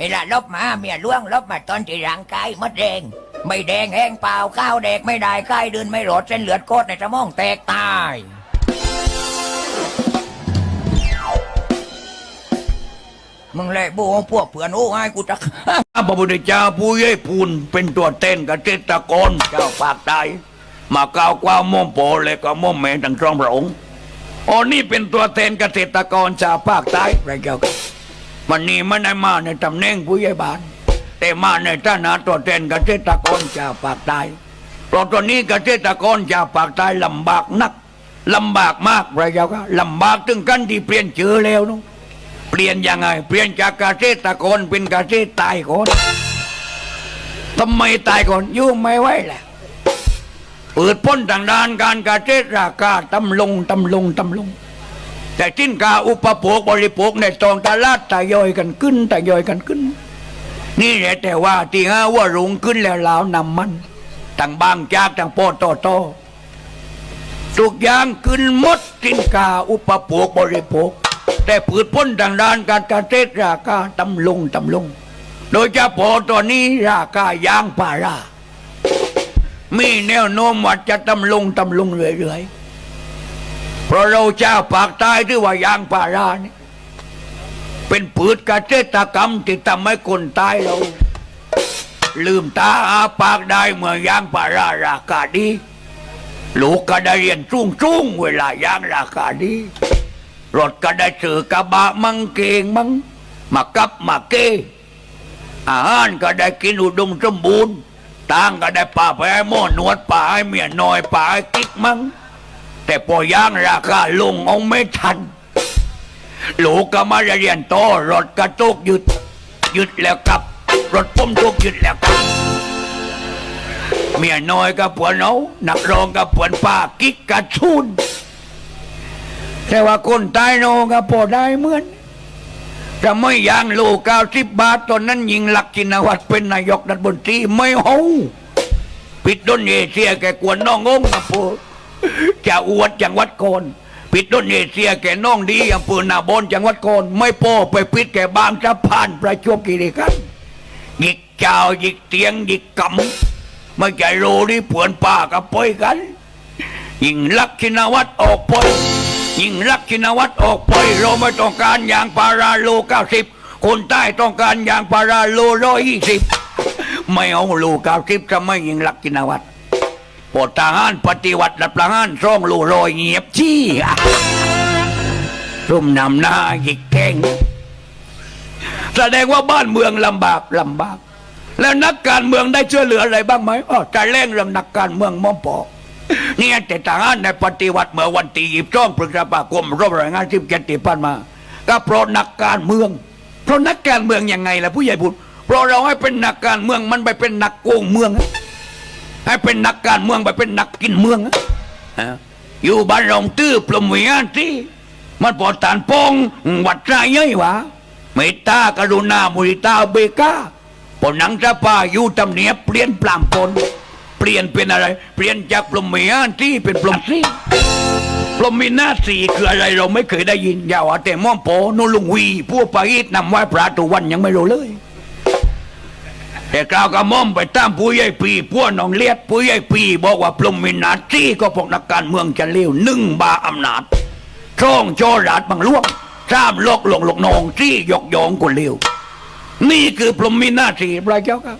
เวลาลบมาเมียล่วงลบมาตอนที่ร่างกายมดแดง ไม่แดงแห้งเปล่าข้าวแดกไม่ได้ไข้เดินไม่รอดเส้นเลือดโคตรในสมองแตกตายมึงเลยบูพวกเผื่อนโอ้ให้กูจักพระพุทธเจ้าผู้ใหญ่พูนเป็นตัวเต้นกับเจตกรเจ้าปากใต้มาก้าวกว้าวม่อมโปเลยก็ม่อมแม่ทั้งสองพระองค์อ๋อนี่เป็นตัวแทนเกษตรกรชาวภาคใต้พระเจ้าค่ะ มันนี่มันได้มาในตำแหน่งผู้ใหญ่บ้าน แต่มาในฐานะตัวแทนเกษตรกรชาวภาคใต้เพราะตอนนี้เกษตรกรชาวภาคใต้ลำบากนักลำบากมากระเจ้าค่ะลำบากถึงกันที่เปลี่ยนชื่อแล้วนอะเปลี่ยนยังไง เปลี่ยนจากเกษตรกรเป็นเกษตรตายก่อนทำไมตายก่อนยุ่งไม่ไหวแหละเปิดพ้นทางด้านการเกษตรราคาตำลงตำลงตำลง แต่สินค้าอุปโภคบริโภคในตองตลาดทยอยกันขึ้นทยอยกันขึ้น นี่แหละแต่ว่าที่ห้าว่ารุงขึ้นแล้วลาวนำมันต่างบางจากต่างโปอโตโตทุกอย่างขึ้นหมดสินค้าอุปโภคบริโภค แต่พืชพ้นทางด้านการเกษตรราคาตำลงตำลง โดยเฉพาะตอนนี้ราคายางพารามีแนวโน้มว่าจะตำลงตำลงเรื่อยๆ เพราะเราเจ้าปากใต้ที่ว่ายางพารานี่เป็นพืชเกษตกรรมที่ทำให้คนตายเรา ลืมตาอาปากได้เมื่อยางพาราราคาดีลูกก็ได้เรียนจุ้งจุ้งๆเวลายางราคาดีรถก็ได้ซื้อกระบะมังเกงมังมากับมาเกอาหารก็ได้กินอุดมสมบูรณ์ต่างก็ได้ป่าไปให้หม้อนวดป่าให้เมียน้อยป่าให้กิ๊กมัง แต่พอย่างราคาลงเอาไม่ทันหลูกก็มาเรียนโตอรถกระตุกหยุดหยุดแล้วกลับ รถปุ้มทุกหยุดแล้วกลับ เมียน้อยก็ปวนเอานักรองก็ปวนป้ากิ๊กกระชุนแต่ว่าคนตายโนก็พอได้เหมือนจะไม่ยางลูกเก้าสิบบาทตอนนั้นยิงหลักจินวัตเป็นนายกรัฐมนตรีไม่เฮาปิดดนเอเชียแกกวนน้องงมนะปู จะอวดจังหวัดโกนปิดดนเอเชียแกน้องดีอำเภอนาบอนจังหวัดโกนไม่โป้ไปปิดแก่บางสะพานประจวบคีรีขันธ์หยิกเจ้าหยิกเตียงหยิกกำไม่ใจโรนี่ปวนป้ากับปอยกัน ยิ่งลักษณวัตรออกไปยิ่งลักษณวัตรออกไปเราไม่ต้องการยางพาราโลเก้าสิบคนใต้ต้องการยางพาราโลร้อยยี่สิบไม่เอาโลเก้าสิบจะไม่ยิ่งลักษณวัตร ปลดทหารปฏิวัติรัฐประหารซ่องลูโลรอยเงียบชี้รุ่มนำหน้าหยิกแข้งแสดงว่าบ้านเมืองลำบากลำบาก แล้วนักการเมืองได้ช่วยเหลืออะไรบ้างไหมอ๋อจะเร่งเรื่องนักการเมืองมอมปอเนี่ยแต่ทหารในปฏิวัติเมื่อวันที่ยีบจ้องพฤษภาคมรบรายงานที่เจ็ดที่ผ่านมา ก็เพราะนักการเมือง เพราะนักการเมืองยังไงล่ะผู้ใหญ่พูดเพราะเราให้เป็นนักการเมืองมันไปเป็นนักโกงเมือง ให้เป็นนักการเมืองไปเป็นนักกินเมืองฮะอยู่บ้านรองตื้อปลมวิญญาณที่มันปอดตานปองวัดใจเย้ยวะเมตตากรุณามุริตาเบกาปนังจะป้าอยู่ตำเนียเปลี่ยนปลามปนเปลี่ยนเป็นอะไร เปลี่ยนจากปลมเมียนที่เป็นปลมซีปลมมีหน้าสีคืออะไรเราไม่เคยได้ยินอย่าว่าแต่ม่อมโปนุลุงวีพวกปาอีดนำไหว้พระตุวันยังไม่รู้เลย แต่กล่าวกับม่อมไปตามผู้ใหญ่ปีพวน้องเลียดผู้ใหญ่ปี บอกว่าปลุมมินาที่ก็พวกนักการเมืองจะเลวหนึ่งบาอำนาจช่องโจราดบังล่วงสาบโลกหลงหลงนองที่ยกยองคนเลวนี่คือปลุมมินาที่พระเจ้าครับ